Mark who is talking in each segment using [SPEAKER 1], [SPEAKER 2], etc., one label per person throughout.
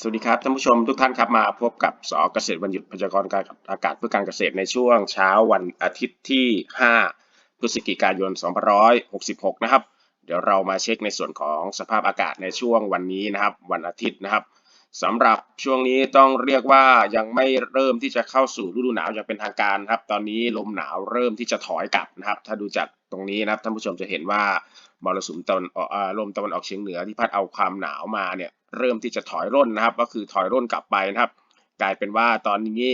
[SPEAKER 1] สวัสดีครับท่านผู้ชมทุกท่านครับมาพบกับสอเกษตรวันหยุดพยากรณ์การอากาศเพื่อการเกษตรในช่วงเช้าวันอาทิตย์ที่ 5 พฤศจิกายน 2566 นะครับ เดี๋ยวเรามาเช็คในส่วนของสภาพอากาศในช่วงวันนี้นะครับ วันอาทิตย์นะครับสำหรับช่วงนี้ต้องเรียกว่ายังไม่เริ่มที่จะเข้าสู่ฤดูหนาวอย่างเป็นทางการครับ ตอนนี้ลมหนาวเริ่มที่จะถอยกลับนะครับ ถ้าดูจากตรงนี้นะครับท่านผู้ชมจะเห็นว่ามรสุมตะวันออกลมตะวันออกเฉียงเหนือที่พัดเอาความหนาวมาเนี่ยเริ่มที่จะถอยร่นนะครับ ก็คือถอยร่นกลับไปนะครับ กลายเป็นว่าตอนนี้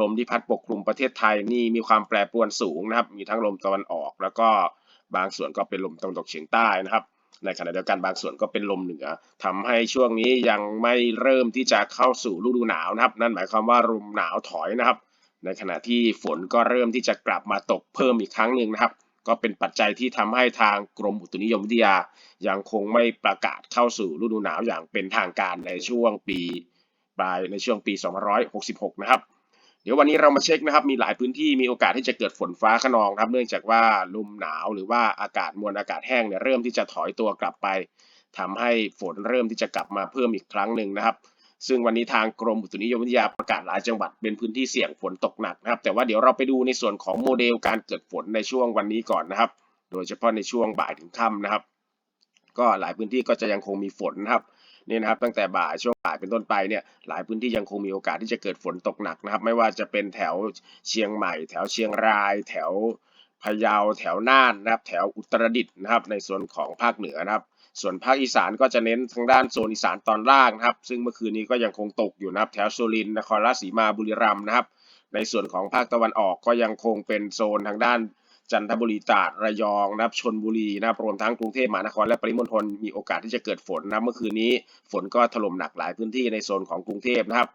[SPEAKER 1] ลมที่พัดปกคลุมประเทศไทยนี่มีความแปรปรวนสูงนะครับ มีทั้งลมตะวันออก แล้วก็บางส่วนก็เป็นลมตะวันตกเฉียงใต้นะครับ ในขณะเดียวกันบางส่วนก็เป็นลมเหนือทำให้ช่วงนี้ยังไม่เริ่มที่จะเข้าสู่ฤดูหนาวนะครับ นั่นหมายความว่าลมหนาวถอยนะครับ ในขณะที่ฝนก็เริ่มที่จะกลับมาตกเพิ่มอีกครั้งหนึ่งนะครับ ก็เป็นปัจจัยที่ทำให้ทางกรมอุตุนิยมวิทยา ยังคงไม่ประกาศเข้าสู่ฤดูหนาวอย่างเป็นทางการในช่วงปีปลายในช่วงปี 2566 นะครับ เดี๋ยววันนี้เรามาเช็คนะครับ มีหลายพื้นที่มีโอกาสที่จะเกิดฝนฟ้าขนองครับ เนื่องจากว่าลมหนาวหรือว่าอากาศมวลอากาศแห้งเนี่ยเริ่มที่จะถอยตัวกลับไปทำให้ฝนเริ่มที่จะกลับมาเพิ่มอีกครั้งหนึ่งนะครับ ซึ่งวันนี้ทางกรมอุตุนิยมวิทยาประกาศหลายจังหวัดเป็นพื้นที่เสี่ยงฝนตกหนักนะครับ แต่ว่าเดี๋ยวเราไปดูในส่วนของโมเดลการเกิดฝนในช่วงวันนี้ก่อนนะครับ โดยเฉพาะในช่วงบ่ายถึงค่ำนะครับ ก็หลายพื้นที่ก็จะยังคงมีฝนนะครับนี่นะครับตั้งแต่บ่ายช่วงบ่ายเป็นต้นไปเนี่ยหลายพื้นที่ยังคงมีโอกาสที่จะเกิดฝนตกหนักนะครับ ไม่ว่าจะเป็นแถวเชียงใหม่ แถวเชียงราย แถวพะเยาแถวน่านนะครับ แถวอุตรดิตถ์นะครับ ในส่วนของภาคเหนือนะครับ ส่วนภาคอีสานก็จะเน้นทางด้านโซนอีสานตอนล่างนะครับ ซึ่งเมื่อคืนนี้ก็ยังคงตกอยู่นะครับ แถวสุรินทร์นครราชสีมาบุรีรัมย์นะครับ ในส่วนของภาคตะวันออกก็ยังคงเป็นโซนทางด้านจันทบุรีตราดระยองนะครับชนบุรีนะครับรวมทั้งกรุงเทพมหานครและปริมณฑลมีโอกาสที่จะเกิดฝนนะเมื่อคืนนี้ฝนก็ถล่มหนักหลายพื้นที่ในโซนของกรุงเทพนะครับ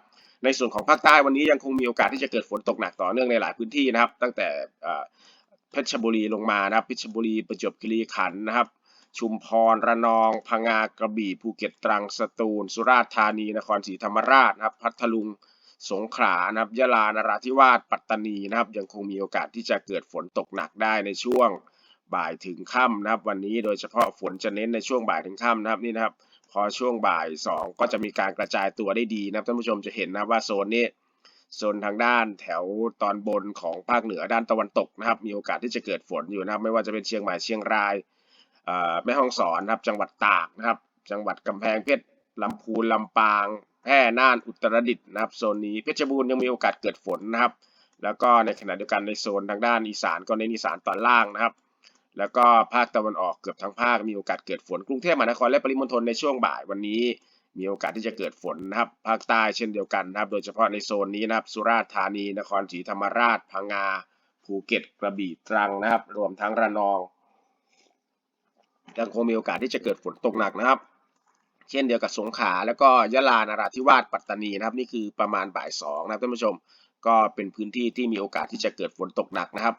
[SPEAKER 1] ในส่วนของภาคใต้วันนี้ยังคงมีโอกาสที่จะเกิดฝนตกหนักต่อเนื่องในหลายพื้นที่นะครับ ตั้งแต่เอ่อเพชรบุรีลงมานะครับเพชรบุรีประจวบคีรีขันธ์นะครับ ชุมพร ระนอง พังงากระบี่ ภูเก็ต ตรัง สตูล สุราษฎร์ธานี นครศรีธรรมราชนะครับ พัทลุง สงขลา นะครับ ยะลา นราธิวาส ปัตตานีนะครับ ยังคงมีโอกาสที่จะเกิดฝนตกหนักได้ในช่วงบ่ายถึงค่ำนะครับ วันนี้โดยเฉพาะฝนจะเน้นในช่วงบ่ายถึงค่ำนะครับนี่นะครับ พอช่วงบ่ายสองก็จะมีการกระจายตัวได้ดีนะครับท่านผู้ชมจะเห็นนะว่าโซนนี้โซนทางด้านแถวตอนบนของภาคเหนือด้านตะวันตกนะครับ มีโอกาสที่จะเกิดฝนอยู่นะครับ ไม่ว่าจะเป็นเชียงใหม่เชียงราย แม่ฮ่องสอนครับจังหวัดตากนะครับ จังหวัดกำแพงเพชรลำพูนลำปาง แพร่น่านอุตรดิตถ์นะครับโซนนี้เพชรบูรณ์ยังมีโอกาสเกิดฝนนะครับ แล้วก็ในขณะเดียวกันในโซนทางด้านอีสานก็เน้นอีสานตอนล่างนะครับ แล้วก็ภาคตะวันออกเกือบทั้งภาคมีโอกาสเกิดฝนกรุงเทพมหานครและปริมณฑลในช่วงบ่ายวันนี้มีโอกาสที่จะเกิดฝนนะครับภาคใต้เช่นเดียวกันนะครับ โดยเฉพาะในโซนนี้นะครับ สุราษฎร์ธานี นครศรีธรรมราช พังงา ภูเก็ต กระบี่ ตรังนะครับ รวมทั้งระนอง ยังคงมีโอกาสที่จะเกิดฝนตกหนักนะครับ เช่นเดียวกับสงขลาแล้วก็ยะลานราธิวาสปัตตานีนะครับ นี่คือประมาณบ่ายสองนะครับท่านผู้ชม ก็เป็นพื้นที่ที่มีโอกาสที่จะเกิดฝนตกหนักนะครับ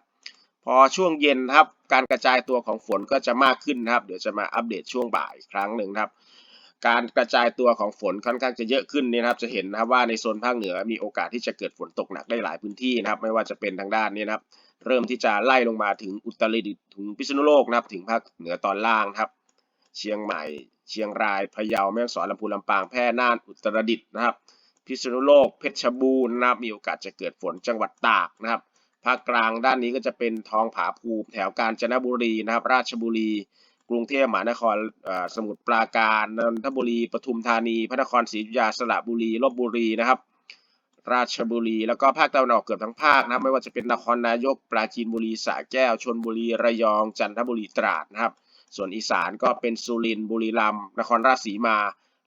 [SPEAKER 1] พอช่วงเย็นนะครับ การกระจายตัวของฝนก็จะมากขึ้นนะครับ เดี๋ยวจะมาอัปเดตช่วงบ่ายครั้งหนึ่งนะครับ การกระจายตัวของฝนค่อนข้างจะเยอะขึ้นเนี่ยนะครับ จะเห็นนะครับว่าในโซนภาคเหนือมีโอกาสที่จะเกิดฝนตกหนักได้หลายพื้นที่นะครับ ไม่ว่าจะเป็นทางด้านนี้นะครับ เริ่มที่จะไล่ลงมาถึงอุตรดิตถ์ถึงพิษณุโลกนะครับ ถึงภาคเหนือตอนล่างครับ เชียงใหม่ เชียงราย พะเยา แม่ฮ่องสอนลำพูนลำปาง แพร่ น่าน อุตรดิตถ์นะครับ พิษณุโลก เพชรบูรณ์นะครับ มีโอกาสจะเกิดฝนจังหวัดตากนะครับ ภาคกลางด้านนี้ก็จะเป็นทองผาภูมิแถวกาญจนบุรีนะครับ ราชบุรี กรุงเทพมหานครอ่อสมุทรปราการนนทบุรีปทุมธานี พระนครศรีอยุธยาสระบุรีลบบุรีนะครับ ราชบุรี แล้วก็ภาคตะวันออกเกือบทั้งภาคนะไม่ว่าจะเป็นนครนายกปราจีนบุรีสระแก้วชลบุรีระยองจันทบุรีตราดนะครับ ส่วนอีสานก็เป็นสุรินทร์บุรีรัมย์นครราชสีมา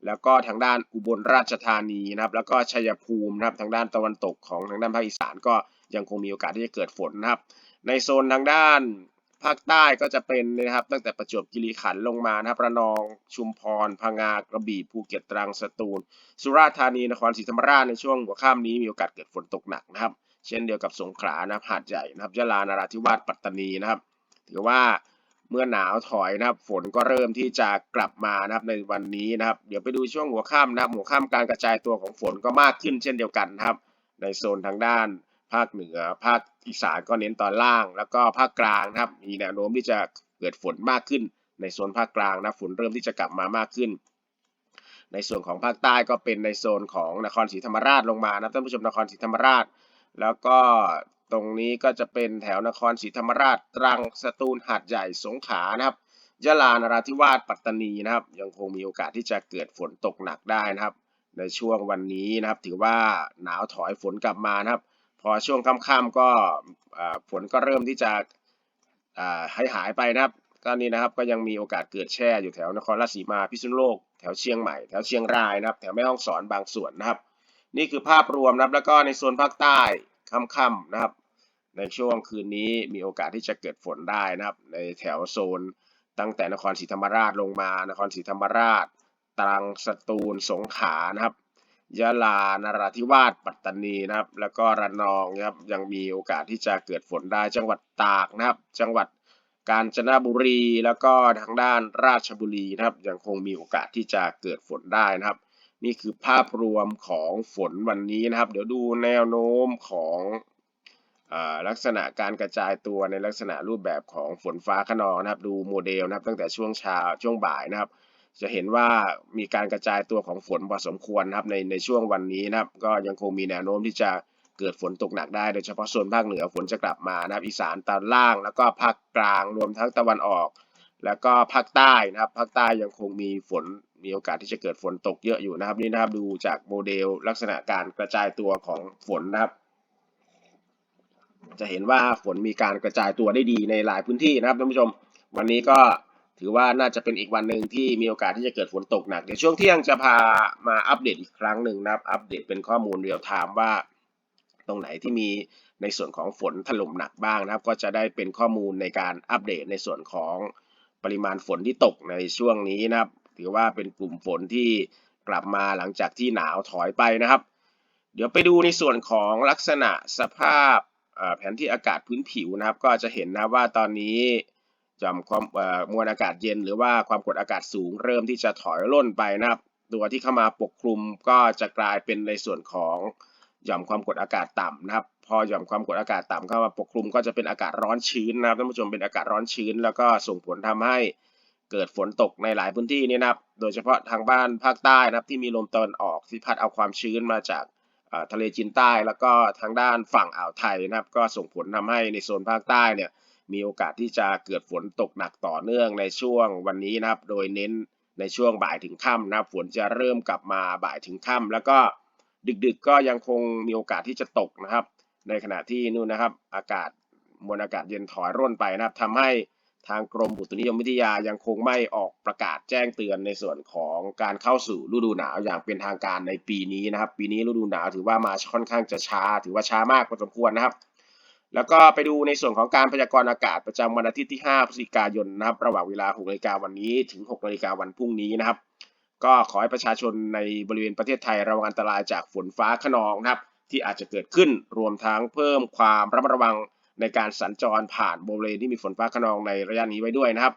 [SPEAKER 1] แล้วก็ทางด้านอุบลราชธานีนะครับ แล้วก็ชัยภูมินะครับทางด้านตะวันตกของทางด้านภาคอีสานก็ยังคงมีโอกาสที่จะเกิดฝนนะครับ ในโซนทางด้าน ภาคใต้ก็จะเป็นนะครับ ตั้งแต่ประจวบคีรีขันธ์ลงมานะครับระนองชุมพรพังงากระบี่ภูเก็ตตรังสตูล สุราษฎร์ธานีนครศรีธรรมราชในช่วงหัวค่ำนี้มีโอกาสเกิดฝนตกหนักนะครับ เช่นเดียวกับสงขลานะครับหาดใหญ่นะครับยะลานราธิวาสปัตตานีนะครับ ถือว่าเมื่อหนาวถอยนะครับ ฝนก็เริ่มที่จะกลับมานะครับในวันนี้นะครับ เดี๋ยวไปดูช่วงหัวค่ำนะครับหัวค่ำการกระจายตัวของฝนก็มากขึ้นเช่นเดียวกันนะครับ ในโซนทางด้าน ภาคเหนือ ภาคอีสานก็เน้นตอนล่าง แล้วก็ภาคกลางนะครับ มีแนวโน้มที่จะเกิดฝนมากขึ้น ในโซนภาคกลางนะฝนเริ่มที่จะกลับมามากขึ้น ในส่วนของภาคใต้ก็เป็นในโซนของนครศรีธรรมราชลงมานะท่านผู้ชมนครศรีธรรมราช แล้วก็ตรงนี้ก็จะเป็นแถวนครศรีธรรมราช ตรัง สตูล หาดใหญ่ สงขลา นะครับ ยะลา นราธิวาส ปัตตานี นะครับ ยังคงมีโอกาสที่จะเกิดฝนตกหนักได้นะครับ ในช่วงวันนี้นะครับ ถือว่าหนาวถอยฝนกลับมานะครับ อช่วงค่ำๆก็ฝนก็เริ่มที่จะอ่าให้หายไปนะครับก็นี่นะครับก็ยังมีโอกาสเกิดแช่อยู่แถวนครราชสีมาพิษณุโลกแถวเชียงใหม่แถวเชียงรายนะครับแถวแม่ฮ่องสอนบางส่วนนะครับ นี่คือภาพรวมนะครับแล้วก็ในโซนภาคใต้ค่ำๆนะครับ ในช่วงคืนนี้มีโอกาสที่จะเกิดฝนได้นะครับ ในแถวโซนตั้งแต่นครศรีธรรมราชลงมานครศรีธรรมราช ตรังสตูลสงขลานะครับ ยะลานราธิวาสปัตตานีนะครับ แล้วก็ระนองนะครับยังมีโอกาสที่จะเกิดฝนได้จังหวัดตากนะครับ จังหวัดกาญจนบุรีแล้วก็ทางด้านราชบุรีนะครับ ยังคงมีโอกาสที่จะเกิดฝนได้นะครับ นี่คือภาพรวมของฝนวันนี้นะครับ เดี๋ยวดูแนวโน้มของอลักษณะการกระจายตัวในลักษณะรูปแบบของฝนฟ้าขนองนะครับ ดูโมเดลนะครับ ตั้งแต่ช่วงเช้าช่วงบ่ายนะครับ จะเห็นว่ามีการกระจายตัวของฝนพอสมควรนะครับในในช่วงวันนี้นะครับ ก็ยังคงมีแนวโน้มที่จะเกิดฝนตกหนักได้โดยเฉพาะโซนภาคเหนือฝนจะกลับมานะครับ อีสานตอนล่างแล้วก็ภาคกลางรวมทั้งตะวันออก แล้วก็ภาคใต้นะครับภาคใต้ยังคงมีฝนมีโอกาสที่จะเกิดฝนตกเยอะอยู่นะครับนี่นะครับดูจากโมเดลลักษณะการกระจายตัวของฝนนะครับ จะเห็นว่าฝนมีการกระจายตัวได้ดีในหลายพื้นที่นะครับท่านผู้ชม วันนี้ก็ ถือว่าน่าจะเป็นอีกวันหนึ่งที่มีโอกาสที่จะเกิดฝนตกหนัก เดี๋ยวช่วงเที่ยงจะพามาอัปเดตอีกครั้งหนึ่งนะครับ อัปเดตเป็นข้อมูลเรียลไทม์ว่า ตรงไหนที่มีในส่วนของฝนถล่มหนักบ้างนะครับ ก็จะได้เป็นข้อมูลในการอัปเดตในส่วนของปริมาณฝนที่ตกในช่วงนี้นะครับ ถือว่าเป็นกลุ่มฝนที่กลับมาหลังจากที่หนาวถอยไปนะครับ เดี๋ยวไปดูในส่วนของลักษณะสภาพแผนที่อากาศพื้นผิวนะครับ ก็จะเห็นนะว่าตอนนี้ หย่อมความอ่อมวลอากาศเย็น หรือว่าความกดอากาศสูง เริ่มที่จะถอยร่นไปนะครับ ตัวที่เข้ามาปกคลุมก็จะกลายเป็นในส่วนของหย่อมความกดอากาศต่ำนะครับ พอหย่อมความกดอากาศต่ำเข้ามาปกคลุมก็จะเป็นอากาศร้อนชื้นนะครับท่านผู้ชมเป็นอากาศร้อนชื้น แล้วก็ส่งผลทำให้เกิดฝนตกในหลายพื้นที่นี่นะครับ โดยเฉพาะทางบ้านภาคใต้นะครับที่มีลมตะวันออกที่พัดเอาความชื้นมาจากทะเลจีนใต้ แล้วก็ทางด้านฝั่งอ่าวไทยนะครับ ก็ส่งผลทำให้ในโซนภาคใต้เนี่ย มีโอกาสที่จะเกิดฝนตกหนักต่อเนื่องในช่วงวันนี้นะครับ โดยเน้นในช่วงบ่ายถึงค่ำนะครับฝนจะเริ่มกลับมาบ่ายถึงค่ำแล้วก็ดึกๆก็ยังคงมีโอกาสที่จะตกนะครับ ในขณะที่นู่นนะครับ อากาศมวลอากาศเย็นถอยร่นไปนะครับทำให้ทางกรมอุตุนิยมวิทยายังคงไม่ออกประกาศแจ้งเตือนในส่วนของการเข้าสู่ฤดูหนาวอย่างเป็นทางการในปีนี้นะครับ ปีนี้ฤดูหนาวถือว่ามาค่อนข้างจะช้า ถือว่าช้ามากพอสมควรนะครับ แล้วก็ไปดูในส่วนของการพยากรณ์อากาศประจำวันอาทิตย์ที่ 5 พฤศจิกายนนะครับ ระหว่างเวลา6นาฬิกาวันนี้ถึง6นาฬิกาวันพรุ่งนี้นะครับ ก็ขอให้ประชาชนในบริเวณประเทศไทยระวังอันตรายจากฝนฟ้าขนองนะครับ ที่อาจจะเกิดขึ้นรวมทั้งเพิ่มความระมัดระวังในการสัญจรผ่านบริเวณที่มีฝนฟ้าขนองในระยะนี้ไว้ด้วยนะครับ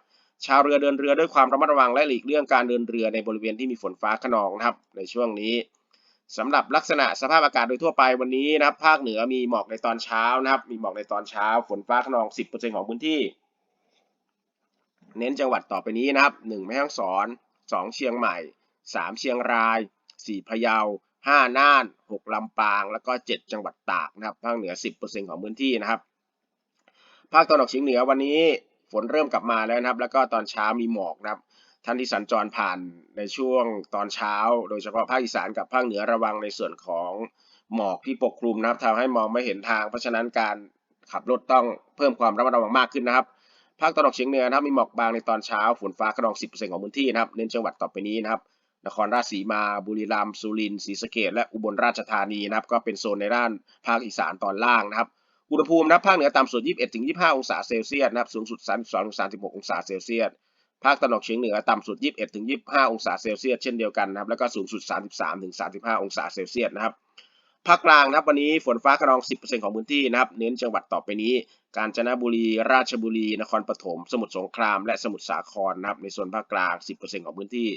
[SPEAKER 1] ชาวเรือเดินเรือด้วยความระมัดระวังและหลีกเลี่ยงการเดินเรือในบริเวณที่มีฝนฟ้าขนองนะครับ ในช่วงนี้ สำหรับลักษณะสภาพอากาศโดยทั่วไปวันนี้นะครับ ภาคเหนือมีหมอกในตอนเช้านะครับ มีหมอกในตอนเช้า ฝนฟ้าขนอง 10%ของพื้นที่ เน้นจังหวัดต่อไปนี้นะครับ 1 แม่ฮ่องสอน 2 เชียงใหม่ 3 เชียงราย 4 พะเยา 5 น่าน 6 ลำปาง แล้วก็ 7 จังหวัดตากนะครับ ภาคเหนือ 10%ของพื้นที่นะครับ ภาคตะวันออกเฉียงเหนือวันนี้ฝนเริ่มกลับมาแล้วนะครับ แล้วก็ตอนเช้ามีหมอกนะครับ ท่านที่สัญจรผ่านในช่วงตอนเช้า โดยเฉพาะภาคอีสานกับภาคเหนือระวังในส่วนของหมอกที่ปกคลุมนะครับทำให้มองไม่เห็นทาง เพราะฉะนั้นการขับรถต้องเพิ่มความระมัดระวังมากขึ้นนะครับภาคตะวันออกเฉียงเหนือนะครับมีหมอกบางในตอนเช้าฝนฟ้าขนอง 10%ของพื้นที่นะครับเน้นจังหวัดต่อไปนี้นะครับนครราชสีมา บุรีรัมย์สุรินทร์ศรีสะเกษและอุบลราชธานีนะครับก็เป็นโซนในด้านภาคอีสานตอนล่างนะครับอุณหภูมินับภาคเหนือต่ำสุด 21-25 องศาเซลเซียสนะครับสูงสุด 32-36 องศาเซลเซียส ภาคตะวันออกเฉียงเหนือต่ำสุด 21-25 องศาเซลเซียสเช่นเดียวกันนะครับแล้วก็สูงสุด 33-35 องศาเซลเซียสนะครับภาคกลางนะครับวันนี้ฝนฟ้าขนอง 10%ของพื้นที่นะครับเน้นจังหวัดต่อไปนี้ กาญจนบุรี ราชบุรี นครปฐม สมุทรสงคราม และสมุทรสาครนะครับในส่วนภาคกลาง 10%ของพื้นที่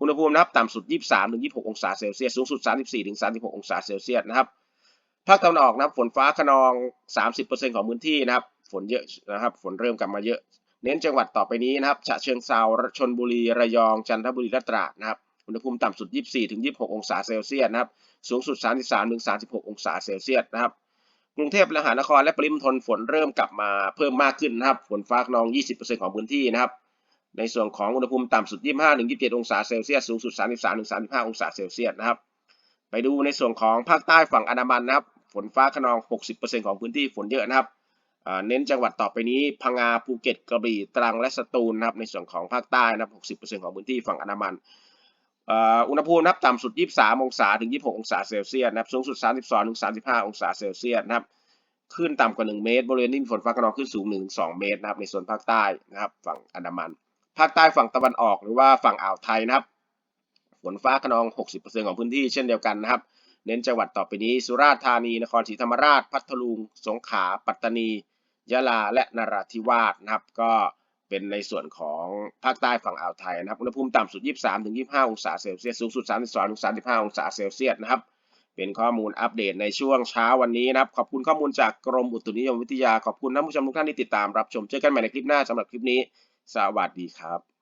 [SPEAKER 1] อุณหภูมินะครับต่ำสุด 23-26 องศาเซลเซียสสูงสุด 34-36 องศาเซลเซียสนะครับภาคตะวันออกนะครับฝนฟ้าขนอง 30%ของพื้นที่นะครับฝนเยอะนะครับฝนเริ่มกลับมาเยอะ เน้นจังหวัดต่อไปนี้นะครับ ฉะเชิงเทราชลบุรี ระยอง จันทบุรีและตราดนะครับ อุณหภูมิต่ำสุด 24 ถึง 26 องศาเซลเซียสนะครับ สูงสุด 33 ถึง 36 องศาเซลเซียสนะครับ กรุงเทพมหานครและปริมณฑลฝนเริ่มกลับมาเพิ่มมากขึ้นนะครับ ฝนฟ้าขนอง 20%ของพื้นที่นะครับ ในส่วนของอุณหภูมิต่ำสุด 25 ถึง 27 องศาเซลเซียส สูงสุด 33 ถึง 35 องศาเซลเซียสนะครับ ไปดูในส่วนของภาคใต้ฝั่งอันดามันนะครับ ฝนฟ้าขนอง 60%ของพื้นที่ฝนเยอะนะครับ เน้นจังหวัดต่อไปนี้พังงาภูเก็ตกระบี่ตรังและสตูลนะครับในส่วนของภาคใต้นะครับ 60%ของพื้นที่ฝั่งอันดามันอุณหภูมินะครับต่ำสุด 23 องศาถึง 26 องศาเซลเซียสนะครับสูงสุด 32ถึง35 องศาเซลเซียสนะครับคลื่นต่ำกว่า 1 เมตร บริเวณที่มีฝนฟ้าขนองขึ้นสูง 1-2 เมตรนะครับในส่วนภาคใต้นะครับฝั่งอันดามัน ภาคใต้ฝั่งตะวันออกหรือว่าฝั่งอ่าวไทยนะครับฝนฟ้าขนอง 60%ของพื้นที่เช่นเดียวกันนะครับ เน้นจังหวัดต่อไปนี้ สุราษฎร์ธานี นครศรีธรรมราช พัทลุง สงขลา ปัตตานี ยะลา และนราธิวาสนะครับ ก็เป็นในส่วนของภาคใต้ฝั่งอ่าวไทยนะครับ อุณหภูมิต่ำสุด 23-25 องศาเซลเซียส สูงสุด 32-35 องศาเซลเซียสนะครับ เป็นข้อมูลอัปเดตในช่วงเช้าวันนี้นะครับ ขอบคุณข้อมูลจากกรมอุตุนิยมวิทยา ขอบคุณท่านผู้ชมทุกท่านที่ติดตามรับชม เจอกันใหม่ในคลิปหน้าสำหรับคลิปนี้ สวัสดีครับ